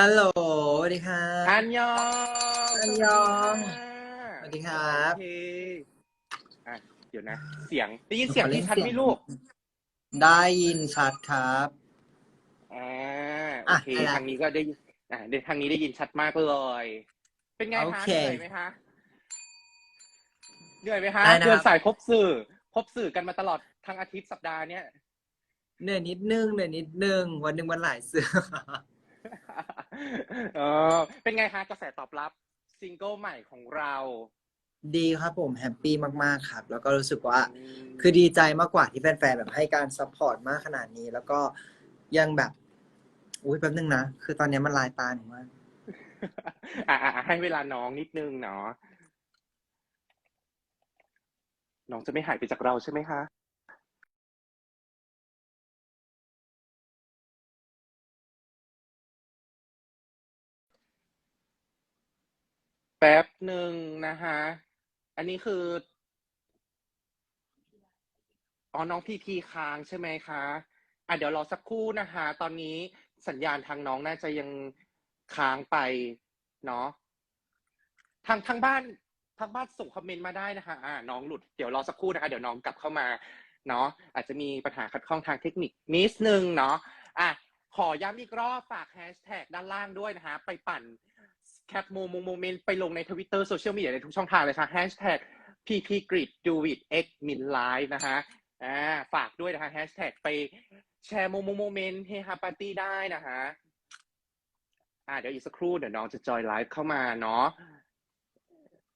ฮัลโหลสวัสดีครับอันยองอันยองสวัสดีสวัสดีครับโอเคอะเดี๋ยวนะ เสียงได้ยินเสียงที่ชัดไหมลูก ได้ยินชัดครับ อ่าโออะเคอะไรทางนี้ก็ได้ยินอ่าเดี๋ยวทางนี้ได้ยินชัดมากเลย เป็นไงโอคะเคเหนื่อยไหมคะเหนื่อยไหมคะได้นะครับ เดินสายพบสื่อ พบสื่อกันมาตลอดทั้งอาทิตย์สัปดาห์เนี้ย เหนื่อยนิดนึงเหนื่อยนิดนึงวันหนึ่งวันหลายเสือ เออเป็นไงคะกระแสตอบรับซิงเกิลใหม่ของเราดีครับผมแฮปปี้มาก ๆ ครับ แล้วก็รู้สึกว่าอืมคือดีใจมากกว่าที่แฟนๆแบบให้การซัพพอร์ตมากขนาดนี้ แล้วก็ยังแบบ อุ้ยแป๊บนึงนะ คือตอนนี้มันลายตาหนูมากอะอะอะให้เวลาน้องนิดนึงเนาะน้องจะไม่หายไปจากเราใช่ไหมคะ แป๊บหนึ่งนะฮะอันนี้คือ อ๋อ น้องพีพีค้างใช่ไหมคะ อะเดี๋ยวรอสักครู่นะคะ ตอนนี้สัญญาณทางน้องน่าจะยังค้างไปเนาะ ทางทางบ้านทางบ้านส่งคอมเมนต์มาได้นะคะ อ่า น้องหลุด เดี๋ยวรอสักครู่นะคะ เดี๋ยวน้องกลับเข้ามา เนาะ อาจจะมีปัญหาขัดข้องทางเทคนิคนิดนึงเนาะ อะ ขอย้ำอีกรอบฝากแฮชแท็กด้านล่างด้วยนะคะ ไปปั่น แคปโมโมเมนต์ไปลงในทวิตเตอร์โซเชียลมีเดียในทุกช่องทางเลยค่ะแฮชแท็ก pp grid do it x min live นะคะอ่าฝากด้วยนะคะแฮชแท็กไปแชร์โมโมโมเมนต์เฮฮาปาร์ตี้ได้นะคะอ่าเดี๋ยวอีกสักครู่เดี๋ยวน้องจะจอยไลฟ์เข้ามาเนาะ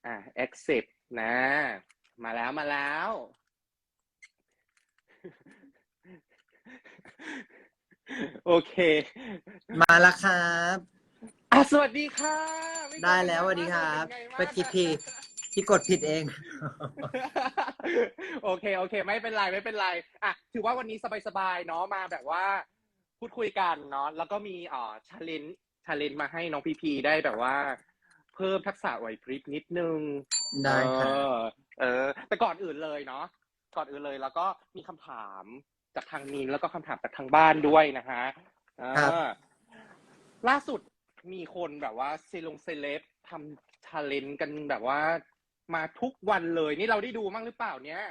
อ่า accept นะ มาแล้วมาแล้ว โอเค มาแล้วครับ อะสวัสดีค่ะม่ได้แล้วสวัสดีครับเป็นไงบ้างเมื่อกี้พี่พี่กดผิดเอง โอเคโอเค ไม่เป็นไรไม่เป็นไรอะถือว่าวันนี้สบายๆเนาะมาแบบว่า พูดคุยกันเนาะแล้วก็มีเอ่อชาเลนจ์ชาเลนจ์มาให้น้องพีพีได้แบบว่า เพิ่มทักษะไหวพริบนิดนึงได้ครับ เออเออ แต่ก่อนอื่นเลยเนาะก่อนอื่นเลย แล้วก็มีคำถามจากทางมีนแล้วก็คำถามจากทางบ้านด้วยนะฮะเออครับ ล่าสุด มีคนแบบว่าเซลงเซเลบทำชาเลนจ์กันแบบว่า มาทุกวันเลย นี่เราได้ดูมั้งหรือเปล่าเนี่ย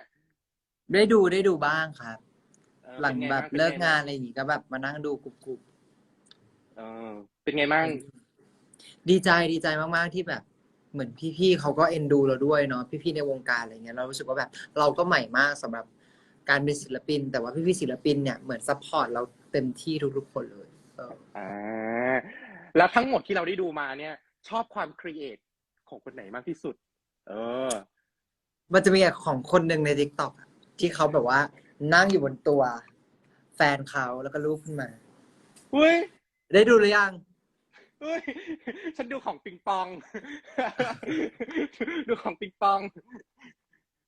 ได้ดูได้ดูบ้างครับ เออหลังป็นไแบบป็เลิกไงานอะไรอย่างงี้ก็แบบมานั่งดูกรุบเออ เป็นไงมั่งๆดีใจดีใจมากๆที่แบบ เหมือนพี่ๆเขาก็เอ็นดูเราด้วยเนาะพี่ๆในวงการอะไรเงี้ยเรารู้สึกว่าแบบ เราก็ใหม่มากสำหรับการเป็นศิลปิน แต่ว่าพี่ๆศิลปินเนี่ยเหมือนซัพพอร์ตเราเต็มที่ทุกๆคนเลยเออ อ่า แล้วทั้งหมดที่เราได้ดูมาเนี่ย ชอบความครีเอทของคนไหนมากที่สุด เออ มันจะมีของคนหนึ่งในทิกตอกที่เขาแบบว่า นั่งอยู่บนตัว แฟนเขาแล้วก็รูปขึ้นมาอุ้ยได้ดูหรือยังเฮ้ยฉันดูของปิงปอง ดูของปิงปอง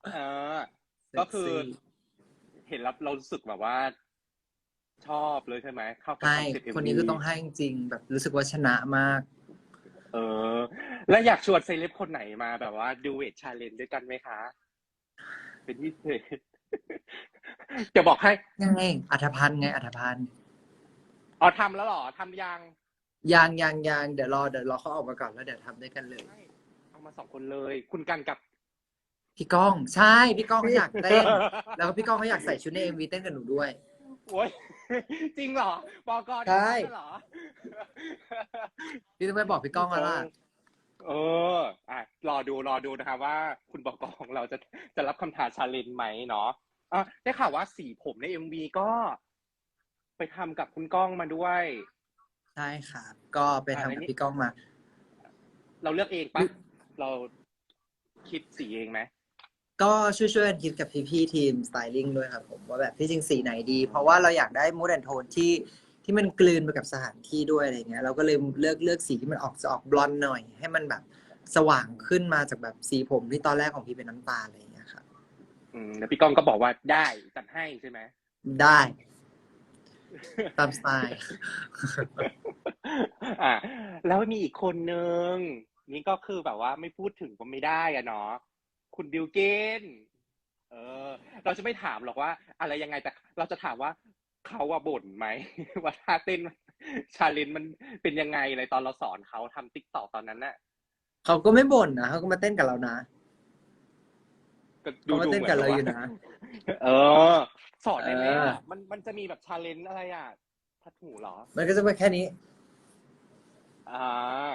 เออ ก็คือเซ็กซี่เห็นแล้วเรารู้สึกแบบว่า ชอบเลยใช่ไหมเข้ากับใช่คอนเซ็ปต์คนนี้คือต้องให้จริงๆแบบรู้สึกว่าชนะมาก เออ แล้วอยากชวนเซเลบคนไหนมาแบบว่าดูเวทชาเลนจ์ด้วยกันไหมคะ เป็นพิเศษ จะบอกให้ยังไงอัธพันธ์ไงอัธพันธ์อ๋อทำแล้วเหรอทำยังยังยังยังเดี๋ยวรอเดี๋ยวรอเขาออกมาก่อนแล้วเดี๋ยวทำด้วยกันเลยไม่เอามาสองคนเลย คุณกันกับ พี่ก้องใช่พี่ก้องเขาอยากเต้นแล้วก็พี่ก้องเขาอยากใส่ชุดในเอ็มวีเต้นกับหนูด้วย โอ้ย จริงเหรอบอกก่อนใช่ เหรอพี่ต้องไปบอกพี่ก้องแล้วล่ะ เออ อะ รอดู รอดูนะคะว่าคุณบอกของเราจะ จะรับคำถามชาเลนจ์ไหมเนาะอะได้ข่าวว่าสีผมในเอ็มวีก็ ไปทำกับคุณก้องมาด้วย ใช่ครับ ก็ไปทำกับพี่ก้องมา เราเลือกเองปะ เราคิดสีเองไหม ก็ช่วยๆกันคิดกับพี่ๆทีมสไตลิ่งด้วยครับผมว่าแบบที่จริงสีไหนดี เพราะว่าเราอยากได้มูดแอนโทนที่ที่มันกลืนไปกับสถานที่ด้วยอะไรเงี้ยเราก็เลยเลือกเลือกสีที่มันออกจะออกบลอนด์หน่อย ให้มันแบบสว่างขึ้นมาจากแบบสีผมที่ตอนแรกของพี่เป็นน้ำตาลอะไรเงี้ยครับอืมแล้วพี่ก้องก็บอกว่าได้จัดให้ใช่ไหมได้ตามสไตล์อะแล้วมีอีกคนนึงนี่ก็คือแบบว่าไม่พูดถึงก็ไม่ได้อะเนาะ คุณบิวเกนเออ เราจะไม่ถามหรอกว่า อะไรยังไงแต่ เราจะถามว่าเขาว่าบ่นไหม ว่าท่าเต้นชาเลนมันเป็นยังไงเลยตอนเราสอนเขาทำติ๊กตอกตอนนั้นน่ะเขาก็ไม่บ่นนะเขาก็มาเต้นกับเรานะก็เขามาเต้นกับเราอยู่นะ เออ สอนได้ไหมเออ อะมันมันจะมีแบบชาเลนอะไรอะทัดหูเหรอ มันก็จะเป็นแค่นี้ อ่า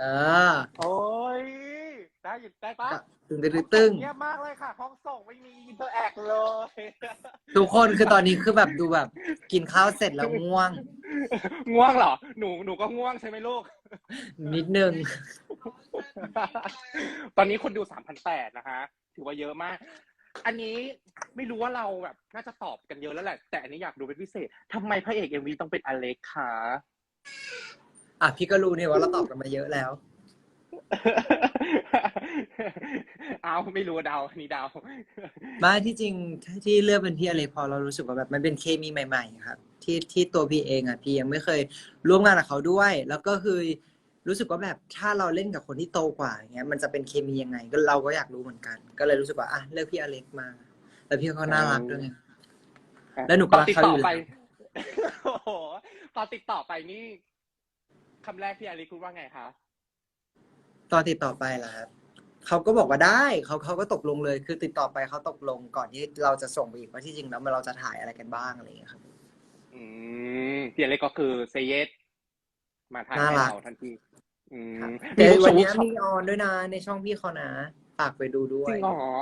เออ โอ้ยได้หยุดได้ปะตึงตึงตึงตึงเยี่ยมมากเลยค่ะห้องส่งไม่มีอินเตอร์แอคเลย ทุกคนคือตอนนี้คือแบบดูแบบ กินข้าวเสร็จแล้วง่วง ง่วงเหรอ หนูหนูก็ง่วงใช่ไหมลูก นิดนึง ตอนนี้คนดูสามพันแปดนะคะ ถือว่าเยอะมาก อันนี้ไม่รู้ว่าเราแบบน่าจะตอบกันเยอะแล้วแหละ แต่อันนี้อยากดูเป็นพิเศษทำไมพระเอกเอ็มวีต้องเป็นอเล็กคะ อะพี่ก็รู้เนี่ยว่าเราตอบกันมาเยอะแล้ว เอาไม่รู้เดาอันนี้เดา ไมาที่จริงที่เลือกเป็นพี่อเล็กพอเรารู้สึกว่าแบบมันเป็นเคมีใหม่ๆครับ ที่ที่ตัวพี่เองอะพี่ยังไม่เคยร่วมงานกับเขาด้วย แล้วก็คือรู้สึกว่าแบบถ้าเราเล่นกับคนที่โตกว่าอย่างเงี้ยมันจะเป็นเคมียังไง ก็เราก็อยากรู้เหมือนกัน ก็เลยรู้สึกว่าอะเลือกพี่อเล็กมา แล้วพี่เขาน่ารักด้วยไง แล้วหนูก็รักเขาอยู่ตนติดต่อไปแล้วโอ้โหตอนติดต่อไปนี่ คำแรกพี่อเล็กพูดว่าไงคะ ตอนติดต่อไปล่ะครับเขาก็บอกว่าได้เขาเขาก็ตกลงเลย คือติดต่อไปเขาตกลงก่อนที่เราจะส่งไปอีกว่าที่จริงแล้วมันเราจะถ่ายอะไรกันบ้างอะไรอย่างเงี้ยครับ อืมพี่อเล็กก็คือเซเยสมาทางน่าให้รัก เราทันทีอืมครับมีเดี๋ยวลูกวันชูนี้ช็อปมีออนด้วยนะ ในช่องพี่เขานะฝากไปดูด้วจยริงเหรอ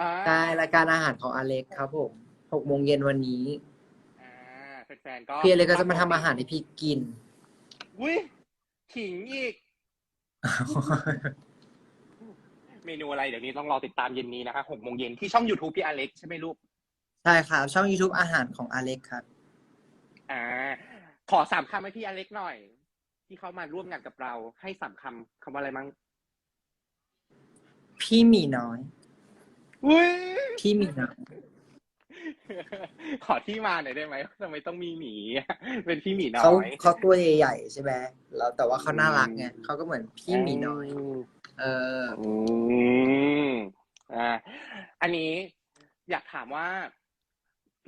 อ่าใช่รายการอาหารของอเล็กครับผมหกโมงเย็นวันนี้อ่าแฟนๆก็พี่อเล็กก็จะมาทำอาหารให้พี่กิน อุ้ย ขิงอีก เมนูอะไรเดี๋ยวนี้ต้องรอติดตามเย็นนี้นะคะหกโมงเย็นที่ช่อง YouTube พี่อเล็กใช่ไหมลูก ใช่ครับ ช่อง YouTube อาหารของอเล็กครับ อ่า ขอสามคำให้พี่อเล็กหน่อย ที่เขามาร่วมงานกับเรา ให้สามคำคำว่าอะไรมั้งพี่หมีน้อย อุ้ย พี่หมีน้อย ขอที่มาหน่อยได้ไหมทำไมต้องมีหมี เป็นพี่หมีน้เขาอยเขาตัวใหญ่ๆใช่ไหมแล้วแต่ว่าเขาน่ารักไงเขาก็เหมือนพี่หมีน้อย เอออืมอ่าอันนี้อยากถามว่า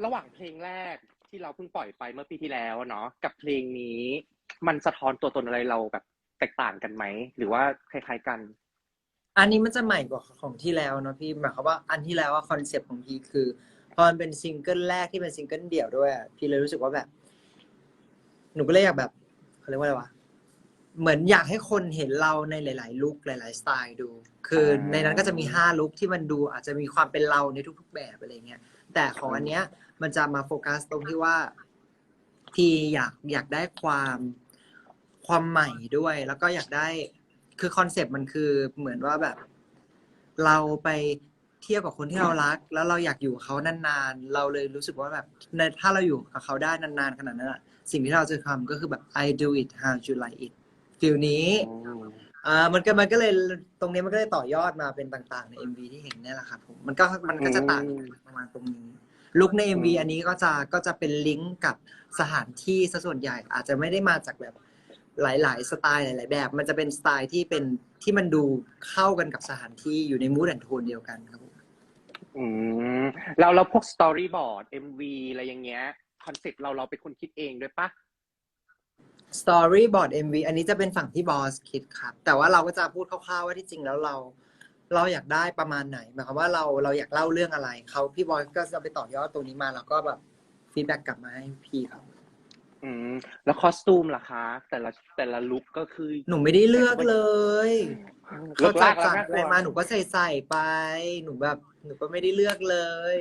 ระหว่างเพลงแรกที่เราเพิ่งปล่อยไปเมื่อปีที่แล้วเนาะกับเพลงนี้ มันสะท้อนตัวตนอะไรเราแบบแตกต่างกันไหม หรือว่าคล้ายๆกัน อันนี้มันจะใหม่กว่าของที่แล้วเนอะพี่หมายความว่าอันที่แล้วว่าคอนเซปต์ของพี่คือ พอมันเป็นซิงเกิลแรกที่เป็นซิงเกิลเดี่ยวด้วยอะพี่เลยรู้สึกว่าแบบ หนูก็เลยอยากแบบเขาเรียกว่าอะไรวะเหมือนอยากให้คนเห็นเราในหลาย ๆ ลุคหลาย ๆ สไตล์ดู คืออ่าในนั้นก็จะมีห้าลุคที่มันดูอาจจะมีความเป็นเราในทุก ๆ แบบอะไรเงี้ย แต่ของอันเนี้ย มันจะมาโฟกัสตรงที่ว่าพี่อยากอยากได้ความความใหม่ด้วย แล้วก็อยากได้คือคอนเซปต์มันคือเหมือนว่าแบบ เราไป เทียบกับคนที่เรารัก แล้วเราอยากอยู่กับเขานานๆ เราเลยรู้สึกว่าแบบในถ้าเราอยู่กับเขาได้นานๆขนาดนั้นอะสิ่งที่เราจะทำก็คือแบบ I do it how you like it ฟิลนี้อ่ามันก็มันก็เลยตรงนี้มันก็เลยต่อยอดมาเป็นต่างๆ ใน MV ที่เห็นเนี่ยแหละครับผมมันก็มันก็จะต่างกันประมาณตรงนี้ลุคใน MV อืมอันนี้ก็จะก็จะเป็นลิงก์กับสถานที่ซะส่วนใหญ่อาจจะไม่ได้มาจากแบบหลาย ๆ สไตล์หลาย ๆ แบบ มันจะเป็นสไตล์ที่เป็นที่มันดูเข้ากันกับสถานที่อยู่ในมูดแอนโทนเดียวกันครับผม อืมแล้วเราพวกสตอรี่บอร์ดเอ็มวีอะไรอย่างเงี้ยคอนเซ็ปต์เราเราเป็นคนคิดเองด้วยปะสตอรี่บอร์ดเอันนี้จะเป็นฝั่งที่บอสคิดครับ แต่ว่าเราก็จะพูดคร่าวๆว่าที่จริงแล้วเรา เราอยากได้ประมาณไหนหมายความว่าเราเราอยากเล่าเรื่องอะไรเขาพี่บอสก็จะไปต่อยอดตรงนี้มาแล้วก็แบบฟีดแบ็กกลับมาให้พี่ครับ อืมแล้วคอสตูมล่ะคะ แต่ละแต่ละลุคก็คือหนูไม่ได้เลือกเลยเลิเขากจัลาดกแล้วสั่งน่าอะกไรลัวมาหนูก็ใส่ใส่ไป หนูแบบหนูก็ไม่ได้เลือกเลย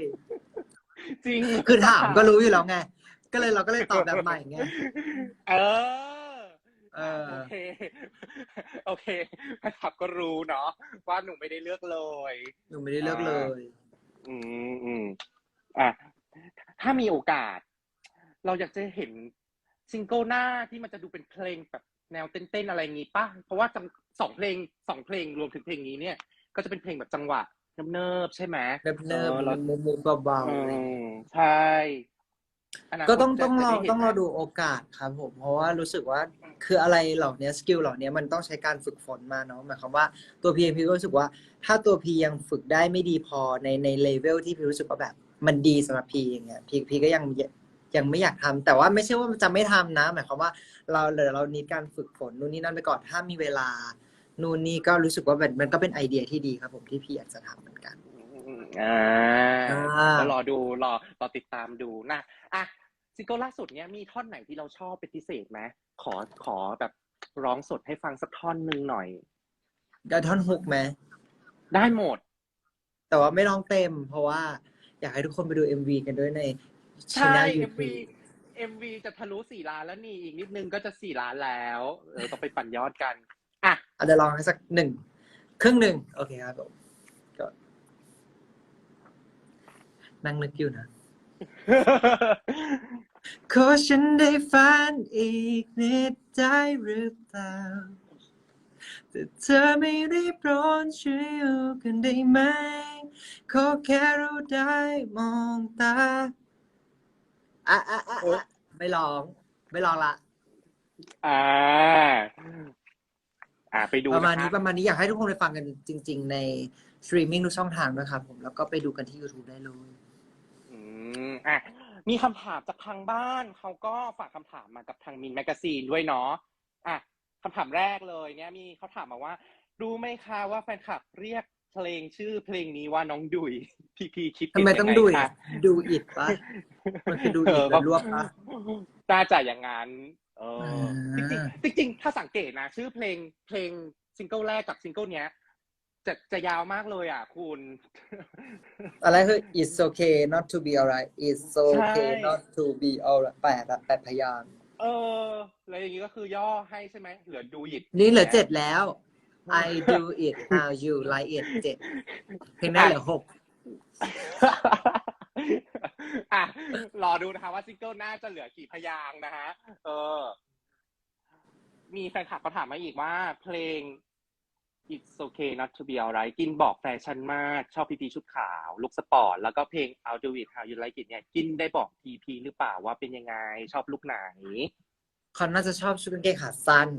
จริงคือถามก็รู้อยู่แล้วไง ก็เลยเราก็เลยตอบแบบใหม่ไงเออเออโอเคโอเคแฟนคลับก็รู้เนาะว่าหนูไม่ได้เลือกเลย หนูไม่ได้เลือกเลย อืมอืมอะถ้ามีโอกาส เราอยากจะเห็น ซิงเกิลหน้าที่มันจะดูเป็นเพลงแบบแนวเต้นๆอะไรงี้ป่ะ เพราะว่าจังสองเพลงสองเพลงรวมถึงเพลงนี้เนี่ย ก็จะเป็นเพลงแบบจังหวะเนิบๆใช่ไหมเนิบเนิบออเรามุมมุมๆเบาอืๆอะไรอย่างเงี้ยมใช่นาคก็ต้องจะต้องรอจะได้เห็นต้องรอไหมดูโอกาสครับผม เพราะว่ารู้สึกว่าคืออะไรเหล่านี้สกิลเหล่านี้มันต้องใช้การฝึกฝนมาเนาะหมายความว่าตัวพีพีก็รู้สึกว่า ถ้าตัวพียังฝึกได้ไม่ดีพอในในเลเวลที่พีรู้สึกว่าแบบ มันดีสำหรับพีอย่างเงี้ยพีพีก็ยัง ยังไม่อยากทำแต่ว่าไม่ใช่ว่าจะไม่ทำนะ หมายความว่าเราเดี๋ยวเรานีการฝึกฝนนู่นนี่นั่นไปก่อนถ้ามีเวลานู่นนี่ก็รู้สึกว่ามันมันก็เป็นไอเดียที่ดีครับ ผมที่พี่อยากจะทำเหมือนกันอ่าอ่าก็รอดูรอรอติดตามดูนะอะซิงเกิลล่าสุดเนี้ยมีท่อนไหนที่เราชอบเป็นพิเศษไหมขอขอแบบร้องสดให้ฟังสักท่อนหนึ่งหน่อยได้ท่อนฮุกไหมได้หมด แต่ว่าไม่ร้องเต็ม เพราะว่าอยากให้ทุกคนไปดู MV กันด้วยใน ใช่ channel MV YouTube MV จะทะลุสี่ล้านแล้วนี่อีกนิดนึงก็จะสี่ล้านแล้วเออต้องไปปั่นยอดกัน อะอาจจะลองให้สักหนึ่งครึ่งหนึ่งโอเคครับผมก็นั่งนึกอยู่นะขอฉันได้ฝันอีกนิดได้หรือเปล่าแต่เธอไม่ได้โปรดช่วยอยู่กันได้ไหม ขอแค่เราได้มองตา อะอะอะโอ๊ยอะไม่ลอง ไม่ลองละอ่า อ่าไปดูประมาณคนี้ประมาณนี้อยากให้ทุกคนไปฟังกันจริง ๆ ในสตรีมมิ่งทุกช่องทางนะครับผมแล้วก็ไปดูกันที่ YouTube ได้เลย อืมอะมีคำถามจากทางบ้าน เขาก็ฝากคำถามมากับทางมินแมกกาซีนด้วยเนาะอะคำถามแรกเลยเนี่ยมีเขาถามมาว่า รู้ไหมคะว่าแฟนคลับเรียก เพลงชื่อเพลงนี้ว่าน้องดุยพีพีคิดทำไมเป็นต้องยัดูไงอีกคะดูอิดปะมันคือดูอิดแล้วรวบปะน่าจะอย่างนั้นเอออ่าจริงๆจริงๆถ้าสังเกตนะ ชื่อเพลงเพลงซิงเกิลแรกกับซิงเกิลเนี้ย จะจะยาวมากเลยอะ คุณ อะไรคือ it's okay not to be alright it's okay ใช่ not to be alright แปดอะแปดพยางค์เออแล้วอย่างนี้ก็คือย่อให้ใช่ไหมเหลือดูหยิดนี่เหลือเจ็ดแล้ว I do it how you like it เจ็ดเพลงหน้าเหลือหกอะรอดูนะคะว่าซิงเกิลหน้าจะเหลือกี่พยางค์นะฮะ เออ มีแฟนคลับเขาถามมาอีกว่า เพลง It's okay not to be alright กินบอกแฟชั่นมาก ชอบพีพีชุดขาวลุคสปอร์ต แล้วก็เพลง I'll do it how you like it เนี่ย กินได้บอกพีพีหรือเปล่าว่าเป็นยังไง ชอบลุคไหน เขาน่าจะชอบชุดกางเกงขาสั้น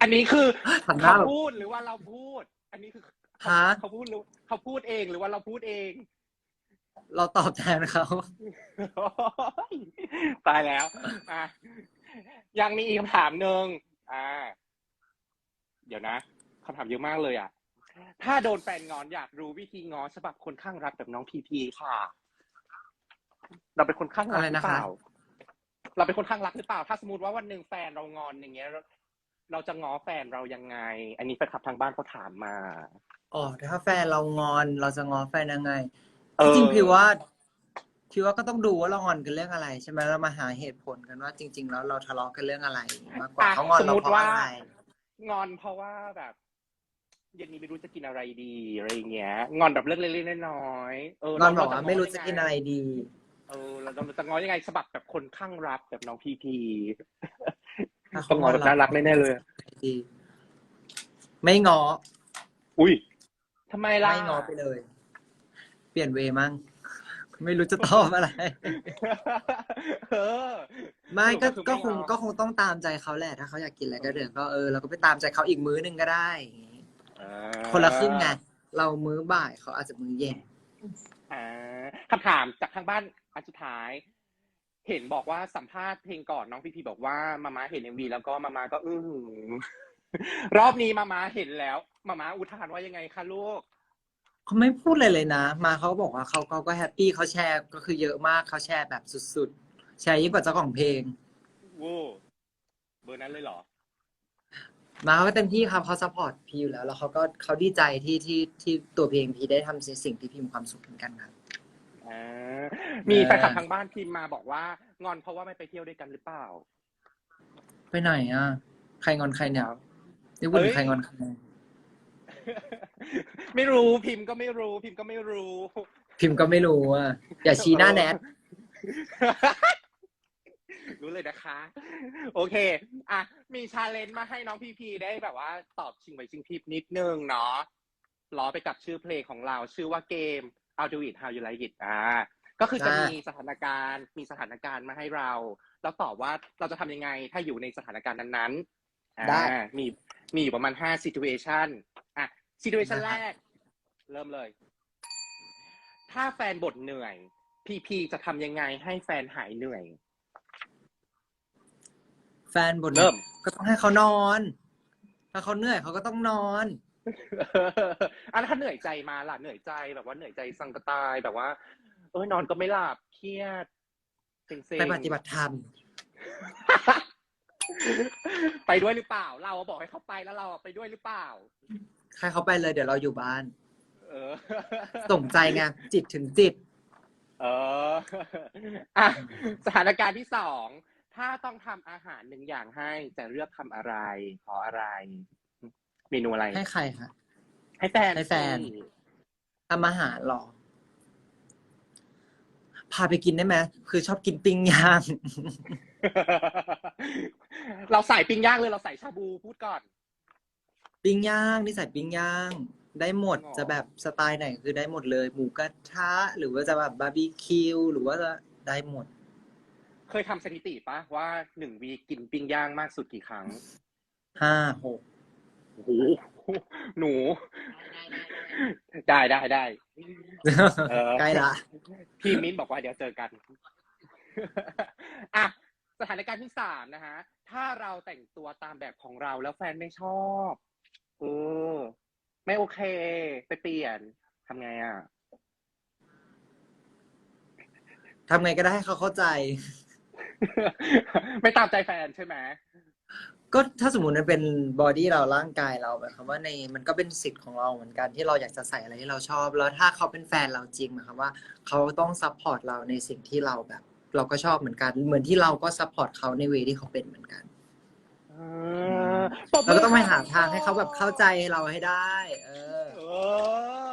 อันนี้คือทำหน้าเขาแบบพูดหรือว่าเราพูด อันนี้คือฮะ เขาพูดหรือเขาพูดเองหรือว่าเราพูดเอง เราตอบแทนเขา โอ๊ยตายแล้วอะยังมีอีกคำถามหนึ่งอ่า เดี๋ยวนะคำถามเยอะมากเลยอะ ถ้าโดนแฟนงอนอยากรู้วิธีง้อฉบับคนข้างรักแบบน้องพีพีค่ะ เราเป็นคนข้างรักอะไรหรืนะอเปคะล่า เราเป็นคนข้างรักหรือเปล่า ถ้าสมมติว่าวันหนึ่งแฟนเรางอนอย่างเงี้ย เราจะง้อแฟนเรายังไง อันนี้แฟนคลับทางบ้านเขาถามมา อ๋อถ้าแฟนเรางอนเราจะง้อแฟนยังไงเออ จริงๆพี่ว่าพี่ว่าก็ต้องดูว่าเรางอนกันเรื่องอะไร ใช่ไหมเรามาหาเหตุผลกันว่าจริง ๆ แล้วเราทะเลาะกันเรื่องอะไรมากกว่าอะเขางอนเราสมมุติเพราะว่า อะไรงอนเพราะว่าแบบเย็นนี้ไม่รู้จะกินอะไรดีอะไรอย่างเงี้ย งอนแบบเรื่องเล็กๆน้อยๆเอองอนบอกเจะว่าไม่รู้จะกินอะไรดี เออเราจะงอยังไงฉบับแบบคนข้างรักแบบน้องพีพี ถ้าต้องงอแบบน่ารักแน่ๆเลย ดีไม่ง้ออุ้ยทำไมล่ะไม่ง้อไปเลย เปลี่ยนเวย์มั่งไม่รู้จะตอบอะไร เออ ไม่ก็สรุปก็อคงก็คงต้องตามใจเขาแหละถ้าเขาอยากกินอะไรก็เดี๋ยวก็เออเราก็ไปตามใจเขาอีกมื้อหนึ่งก็ได้อย่างงี้อ่าคนละครึ่งไงเรามื้อบ่ายเขาอาจจะมื้อเย็น อ่าคำถามจากทางบ้านอันสุดท้าย เห็นบอกว่าสัมภาษณ์เพลงก่อนน้องพีพีบอกว่ามาม่าเห็นเอ็มวีแล้วก็มาม่าก็อื้อหือรอบนี้มาม่าเห็นแล้ว มาม่าอุทานว่ายังไงคะลูกเขาไม่พูดเลยเลยนะ มาเขาก็บอกว่าเขาเขาก็แฮปปี้เขาแชร์ก็คือเยอะมากเขาแชร์แบบสุดๆ แชร์ยิ่งกว่าเจ้าของเพลงวู้เบอร์นั้นเลยเหรอ มาเขาก็เต็มที่ครับเขาซัพพอร์ตพี่อยู่แล้ว แล้วเขาก็เขาดีใจที่ที่ที่ตัวเพลงพี่ได้ทำสิ่งที่พี่มีความสุขเหมือนกันครับอ่า มีแฟนคลับทางบ้านพิมพ์มาบอกว่างอนเพราะว่าไม่ไปเที่ยวด้วยกันหรือเปล่า ไปไหนอะ ใครงอนใครเนี่ยนี่พูดถึงใครงอนใครไม่รู้พิมพ์ก็ไม่รู้ พิมพ์ก็ไม่รู้ พิมพ์ก็ไม่รู้อะอย่าชี้หน้าแนทรู้เลยนะคะ โอเค อะ มีชาเลนจ์มาให้น้องพีพีได้แบบว่า ตอบชิงไหวชิงพริบนิดนึงเนาะล้อไปกับชื่อเพลงของเรา ชื่อว่าเกม I'll do it how you like it อ่า ก็คือจะมีสถานการณ์ มีสถานการณ์มาให้เรา แล้วตอบว่าเราจะทำยังไงถ้าอยู่ในสถานการณ์นั้นๆอ่าได้มีมีอยู่ประมาณห้า situation อะ situation แรก เริ่มเลย ถ้าแฟนบ่นเหนื่อย พีพีจะทำยังไงให้แฟนหายเหนื่อย แฟนบนเริ่ม ก็ต้องให้เขานอน ถ้าเขาเหนื่อยเขาก็ต้องนอนอันถ้า เหนื่อยใจมาล่ะเหนื่อยใจแบบว่าเหนื่อยใจสังกตายแบบว่า เออนอนก็ไม่หลับเครียดเซ็งๆไปปฏิบัติธรรม ไปด้วยหรือเปล่า เราอะบอกให้เขาไปแล้วเราอะไปด้วยหรือเปล่าให้เขาไปเลยเดี๋ยวเราอยู่บ้าน เออส่งใจไงจิตถึงจิต เอออะสถานการณ์ที่สองถ้าต้องทำอาหารหนึ่งอย่างให้จะเลือกทำอะไรเพราะอะไร เมนูอะไรให้ใครคะ ให้แฟนให้แฟน สิทำอาหารหรอ พาไปกินได้ไหมคือชอบกินปิ้งย่าง เราใส่ปิ้งย่างเลยเราใส่ชาบูพูดก่อน ปิ้งย่างนี่ใส่ปิ้งย่าง ได้หมดอ๋อจะแบบสไตล์ไหนคือได้หมดเลย หมูกระทะ หรือว่าจะแบบบาร์บีคิว หรือว่าจะได้หมด เคยทำสถิติปะว่าหนึ่งวีกินปิ้งย่างมากสุดกี่ครั้งห้าหกโอ้โห หนู ได้ได้ได้เออใกล้ละพี่มิ้นบอกว่าเดี๋ยวเจอกันอะสถานการณ์ที่สามนะฮะ ถ้าเราแต่งตัวตามแบบของเราแล้วแฟนไม่ชอบเออไม่โอเค ไปเปลี่ยนทำไงอะทำไงก็ได้ให้เขาเข้าใจ ไม่ตามใจแฟนใช่ไหม ก็ถ้าสมมติมันเป็นบอดี้เราร่างกายเราแบบคำว่าในมันก็เป็นสิทธิ์ของเราเหมือนกันที่เราอยากจะใส่อะไรที่เราชอบ แล้วถ้าเขาเป็นแฟนเราจริงหมายความว่าเขาต้องซัพพอร์ตเราในสิ่งที่เราแบบ เราก็ชอบเหมือนกัน เหมือนที่เราก็ซัพพอร์ตเขาในเวที่เขาเป็นเหมือนกันเออปรบเราก็ต้องไปหาค่ะทางให้เขาแบบเข้าใจเราให้ได้ เออเอออ่า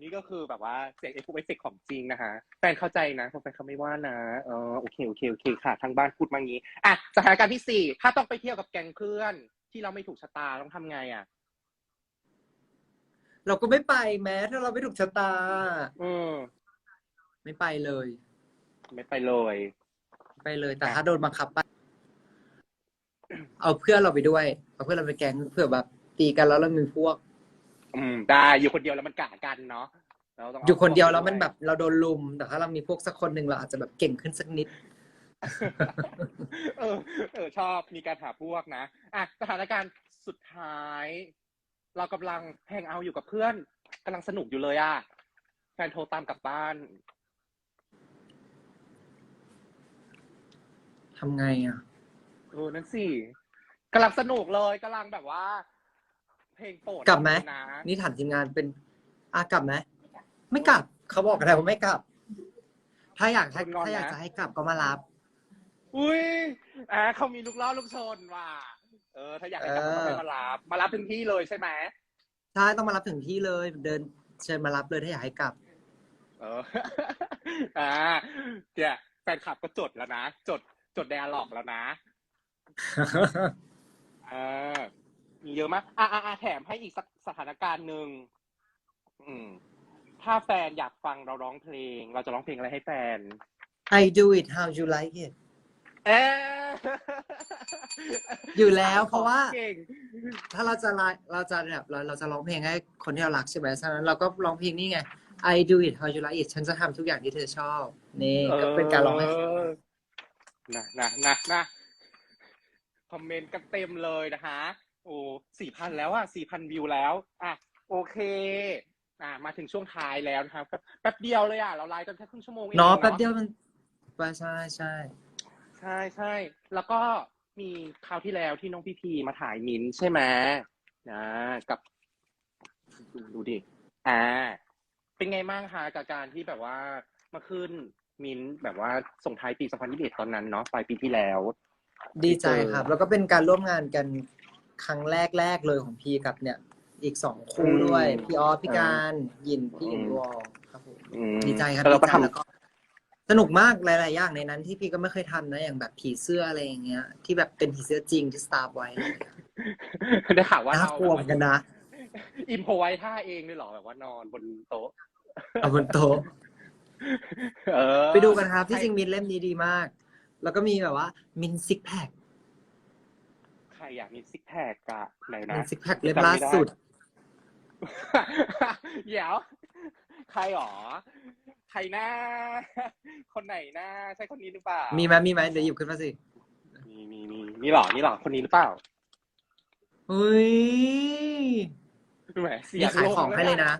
นี่ก็คือแบบว่าเสียงเอฟเฟกต์ของจริงนะฮะแฟนเข้าใจนะแฟนเขาไม่ว่านะเออโอเคโอเคโอเคค่ะ ทางบ้านพูดมางี้อะสถานการณ์ที่สี่ถ้าต้องไปเที่ยวกับแก๊งเพื่อน ที่เราไม่ถูกชะตาต้องทำไงอะ เราก็ไม่ไปแม้ถ้าเราไม่ถูกชะตาอืมไม่ไปเลย ไม่ไปเลย ไปเลยแต่ถ้าโดนบังคับไปเอาเพื่อนเราไปด้วย เอาเพื่อนเราไปแก๊งเพื่อแบบตีกันแล้วเรามีพวก อืมได้อยู่คนเดียวแล้วมันกะกันเนาะเราต้องาอยู่คนเดียวแล้วพกมันแบบเราโดนลุม แต่ถ้าเรามีพวกสักคนหนึ่งเราอาจจะแบบเก่งขึ้นสักนิด เออ เออ ชอบมีการหาพวกนะอะสถานการณ์สุดท้าย เรากำลังแฮงเอาท์อยู่กับเพื่อนกำลังสนุกอยู่เลยอะแฟนโทรตามกลับบ้าน ทำไงอะ เออนั่นสิกำลังสนุกเลยกำลังแบบว่า เพลงโปรดกลับไหม นะนี่ถามทีมงานเป็นอากลับไหมไม่กลับเขาบอกกันแล้วว่าไม่กลับ ถ้าอยากให้ถ้าอยากจะให้กลับก็มารับ อุ้ยอะเขามีลูกล้อลูกชนว่ะเออ ถ้าอยากให้กลับเออ ก็ไปมารับมารับถึงที่เลยใช่ไหมใช่ต้องมารับถึงที่เลย เดินเชิญมารับเลยถ้าอยากให้กลับ เออ อ่าเนี่ยแฟนคลับก็จดแล้วนะจดจดไดอะล็อกแล้วนะอ่ามี เยอะมากอ่าอ่าแถมให้อีกสักสถานการณ์หนึ่งอืม ถ้าแฟนอยากฟังเราร้องเพลง เราจะร้องเพลงอะไรให้แฟน I do it how you like it เอ๊ะอยู่แล้วเพราะว่า เก่ง ถ้าเราจะไลฟ์เราจะแบบเราเราจะร้องเพลงให้คนที่เรารักใช่ไหมฉะนั้นเราก็ร้องเพลงนี่ไง I do it how you like it ฉันจะทำทุกอย่างที่เธอชอบ นี่ก็เป็นการร้องให้เขา เออนะนะนะนะคอมเมนต์กันเต็มเลยนะคะ โอ้สี่พันแล้วอะสี่พันวิวแล้ว อะ โอเค อะมาถึงช่วงท้ายแล้วนะครับ แป๊บเดียวเลยอะ เราไลฟ์กันแค่ครึ่งชั่วโมงเองเนาะแป๊บเดียวมันใช่ใช่ใช่ใช่แล้วก็มีคราวที่แล้วที่น้องพี่พีมาถ่ายมินท์ใช่ไหมนะกับดูดูดิ อ่า เป็นไงบ้างคะกับการที่แบบว่ามาขึ้นมินท์แบบว่าส่งท้ายปี 2021 ตอนนั้นเนาะปลายปีที่แล้ว ดีใจครับ แล้วก็เป็นการร่วมงานกัน ครั้งแรกแรกๆเลยของพี่กับเนี่ย อีกสองคู่ด้วยอืมพี่ออฟพี่การยินพี่อืมอินวอลครับผมอืมดีใจครับแล้วเราก็ดีใจทำแล้วก็สนุกมากหลาย ๆ อย่างในนั้นที่พี่ก็ไม่เคยทำนะอย่างแบบผีเสื้ออะไรอย่างเงี้ย ที่แบบเป็นผีเสื้อจริงที่สตาร์ฟไว้ได้ข่าวว่าน่าเรากลัวเหมือนกันนะอิมโพไว้ท่าเองด้วยเหรอแบบว่านอนบนโต๊ะเอาบนโต๊ะเออไปดูกันครับ ที่จริงมินเล่มนี้ดีมาก แล้วก็มีแบบว่า มินซิกแพคใค รอยากมีซิกแพคกะไหนมินะนซิกแพคเล่มล่าสุด เดี๋ยว ใครหรอ ใครหน้า คนไหนหน้า ใช่คนนี้หรือเปล่า มีมีไหมมีไหมเดี๋ยวหยิบขึ้นมาสิ มีมีมีนี่หรอ นี่หรอ คนนี้หรือเปล่าอุ้ยแหมเสียนี่งขายลของให้เลยนะ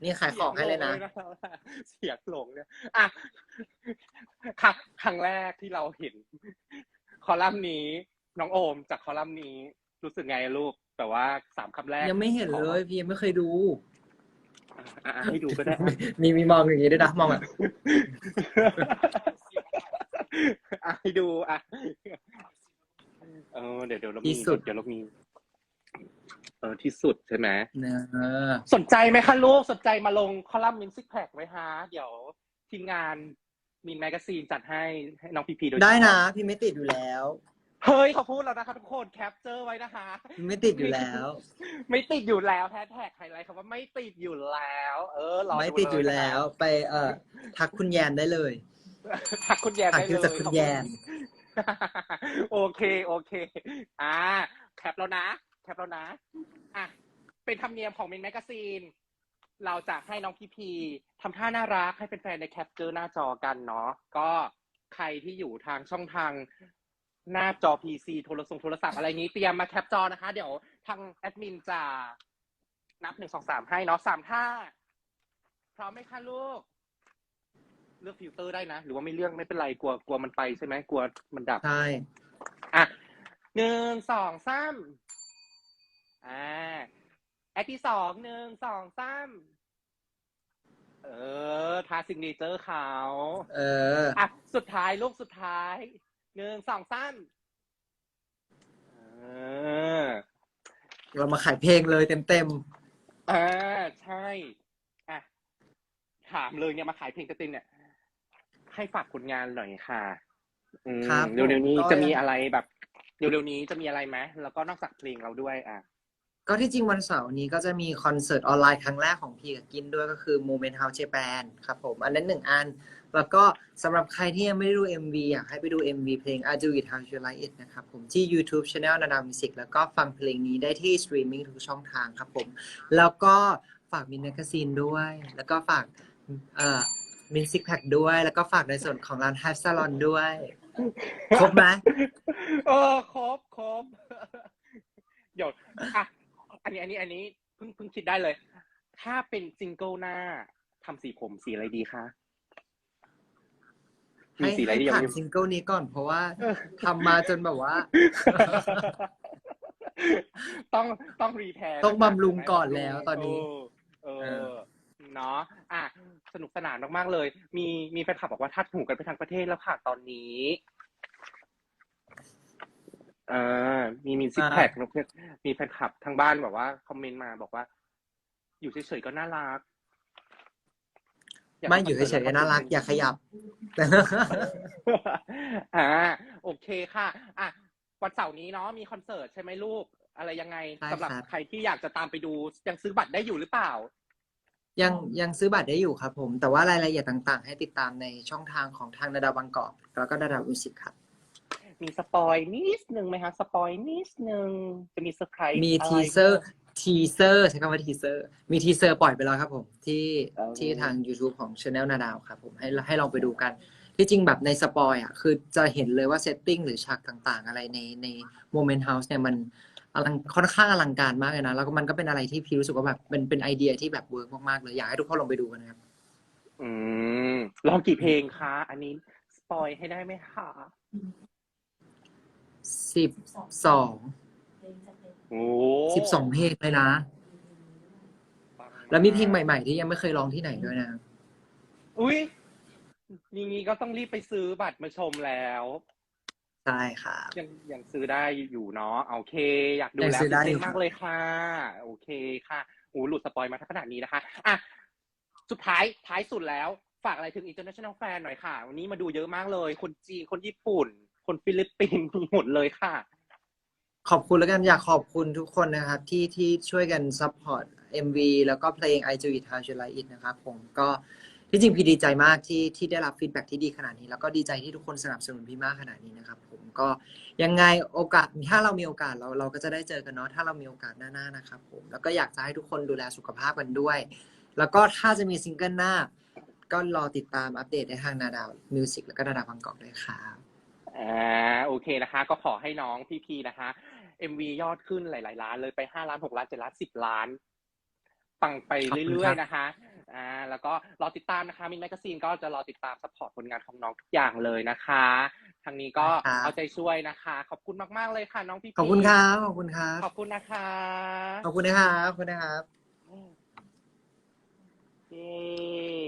แวนี่ขายของให้เลยนะ เสียงหลงเนี่ยอะครั้งครั้งแรกที่เราเห็น คอลัมน์นี้ น้องโอมจากคอลัมน์นี้รู้สึกไงลูกแต่ว่าสามคำแรกยังไม่เห็นเลย พี่ยังไม่เคยดูอะอะให้ดูก็ได้อะมีมีมองอย่างนี้ด้วยนะมองแบบอะให้ดูอะเออเดี๋ยวเดี๋ยวเรามีที่สุด เดี๋ยวเรามีเออที่สุดใช่ไหมเนอะสนใจไหมคะลูก สนใจมาลงคอลัมน์มินซิกแพคไหมฮะ เดี๋ยวทีมงานมินแมกซีนจัดให้ให้น้องพีพีโดยเฉพาได้นะ พี่ไม่ติดอยู่แล้ว เฮ้ยเขาพูดแล้วนะคะทุกคนแคปเจอร์ไว้นะคะพี่ไม่ติดอยู่แล้ว ไม่ติดอยู่แล้วแฮชแท็กไฮไลท์คำว่าไม่ติดอยู่แล้ว เออรอไม่ติดอยู่แล้ว ไปเอ่อทักคุณแยนได้เลยทักคุณแยนทักได้คิวเลยจากคุณแยนโอเคโอเค อ่า แคปแล้วนะ แคปแล้วนะอะเป็นธรรมเนียมของมินแมกซีน เราจะให้น้องพีพีทำท่าน่ารักให้เป็นแฟนๆในแคปเจอร์หน้าจอกันเนาะก็ใครที่อยู่ทางช่องทาง หน้าจอ PC โทรศัพท์โทรศัพท์อะไรนี้เตรียมมาแคปจอนะคะ เดี๋ยวทางแอดมินจะนับหนึ่งสองสามให้เนาะสามท่าพร้อมไหมคะลูก เลือกฟิลเตอร์ได้นะ หรือว่าไม่เลือกไม่เป็นไรกลัวกลัวมันไปใช่ไหมกลัวมันดับ ใช่อะหนึ่งสองสามอ่าแอคที่สองหนึ่งสองสามเออทาซิงเนเจอร์เขา เอออะสุดท้ายลูกสุดท้าย หนึ่งสองสามเออเรามาขายเพลงเลยเต็มเต็มอ่าใช่อะถามเลยเนี่ยมาขายเพลงกระตินเนี่ย ให้ฝากผลงานหน่อยค่ะอืมครับเร็วๆนี้ผมก็จะมีอะไรแบบ เร็วๆนี้จะมีอะไรไหมแล้วก็นอกจากเพลงเราด้วยอะ ก็ที่จริงวันเสาร์นี้ก็จะมีคอนเสิร์ตออนไลน์ครั้งแรกของพี่กับกินด้วยก็คือ Moment House Japan ครับผม อันนั้นหนึ่งอัน แล้วก็สำหรับใครที่ยังไม่ได้ดู MV อยากให้ไปดู MV เพลง I Do It How You Like It นะครับผมที่ YouTube Channel นานามิสิกแล้วก็ฟังเพลงนี้ได้ที่สตรีมมิ่งทุกช่องทางครับผม แล้วก็ฝากมินแมกซีนด้วย แล้วก็ฝากเอ่อมินซิกแพคด้วย แล้วก็ฝากในส่วนของร้าน Have Salon ด้วย ครบไหมเออครบครบเดี๋ยวอะ อันนี้อันนี้อันนี้เพิ่งเพิ่งคิดได้เลย ถ้าเป็นซิงเกิลหน้าทำสีผมสีอะไรดีคะมีให้สีอะไรให้ที่ยังผ่านไม่ซิงเกิลนี้ก่อนเพราะว่าทำมาจนแบบว่า ต้องต้องรีแพร์ต้องบำรุงก่อนแล้วตอนนี้ เออเออเนาะอะสนุกสนานมากๆเลย มีมีแฟนคลับบอกว่าทัดหูกันไปทั้งประเทศแล้วค่ะตอนนี้อ่า มีมีซิกแพคมีแฟนคลับทางบ้านบอกว่าคอมเมนต์มาบอกว่า อยู่เฉยๆก็น่ารักไม่อยู่เฉยๆก็น่ารัก อย่าขยับอ่าโอเคค่ะ อะวันเสาร์นี้เนาะมีคอนเสิร์ตใช่ไหมลูก อะไรยังไงใช่สำหรับครับใครที่อยากจะตามไปดูยังซื้อบัตรได้อยู่หรือเปล่า ยังยังซื้อบัตรได้อยู่ครับผม แต่ว่ารายละเอียดต่างๆ ให้ติดตามในช่องทางของทางนาดาบางกอกแล้วก็นาดาวิสิกครับ มีสปอยนิดนึงไหมคะสปอยนิดนึงจะมีเซอร์ไพรส์มีอะไรทีเซอร์ทีเซอร์ใช้คำว่าทีเซอร์มีทีเซอร์ปล่อยไปแล้วครับผมที่อ๋อที่ทาง YouTube ของ Channel นาดาวครับผมให้ให้ลองไปดูกัน ที่จริงแบบในสปอยอะคือจะเห็นเลยว่าเซตติ้งหรือฉากต่างๆ อะไรในใน Moment House เนี่ยมันอลังค่อนข้างอลังการมากเลยนะ แล้วก็มันก็เป็นอะไรที่พี่รู้สึกว่าแบบเป็นเป็นไอเดียที่แบบเวิร์กมากๆเลยอยากให้ทุกคนลองไปดูกันนะครับ อืมลองกี่เพลงคะ อันนี้สปอยให้ได้ไหมคะ สิบสองโอ้สิบสองเพลงเลยนะปังากแล้วมีเพลงใหม่ ๆ ที่ยังไม่เคยร้องที่ไหนด้วยนะ อุ้ยนี่งี้ก็ต้องรีบไปซื้อบัตรมาชมแล้วใช่ครับยังยังซื้อได้อยู่เนาะโอเค อยากดูยังแล้วซื้อได้ตื่นอยู่เต้นมากเลยค่ะ โอเคค่ะโอ้หลุดสปอยมาทั้งขนาดนี้นะคะอะสุดท้ายท้ายสุดแล้ว ฝากอะไรถึง international fan หน่อยค่ะ วันนี้มาดูเยอะมากเลย คนจีน คนญี่ปุ่น คนฟิลิปปินส์หมดเลยค่ะ ขอบคุณแล้วกันอยากขอบคุณทุกคนนะครับ ที่ที่ช่วยกันซัพพอร์ต MV แล้วก็เพลง I Do It How You Like It นะครับผมก็ที่จริงพี่ดีใจมากที่ที่ได้รับฟีดแบ็ที่ดีขนาดนี้ แล้วก็ดีใจที่ทุกคนสนับสนุนพี่มากขนาดนี้นะครับ ผมก็ยังไงโอกาสถ้าเรามีโอกาสเราเราก็จะได้เจอกันเนาะถ้าเรามีโอกาสหน้าๆนะครับผมแล้วก็อยากจะให้ทุกคนดูแลสุขภาพกันด้วย แล้วก็ถ้าจะมีซิงเกิลหน้า ก็รอติดตามอัปเดตได้ทางนาดาวมิวสิกแล้วก็นาดาวบางกอกด้วยครับ อ่าโอเคนะคะ ก็ขอให้น้องพี่พีนะคะ MV ยอดขึ้นหลายๆล้านเลยไปห้าล้านหกล้านเจ็ดล้านสิบล้านปังไปเรื่อยๆนะคะอ่าแล้วก็รอติดตามนะคะมินแมกซีนก็จะรอติดตามสปอร์ตผลงานของน้องทุกอย่างเลยนะคะ ทางนี้ก็ครับเอาใจช่วยนะคะ ขอบคุณมากๆเลยค่ะ น้องพี่พีขอบคุณครับขอบคุณครับขอบคุณนะคะขอบคุณนะครับขอบคุณนะครับเย้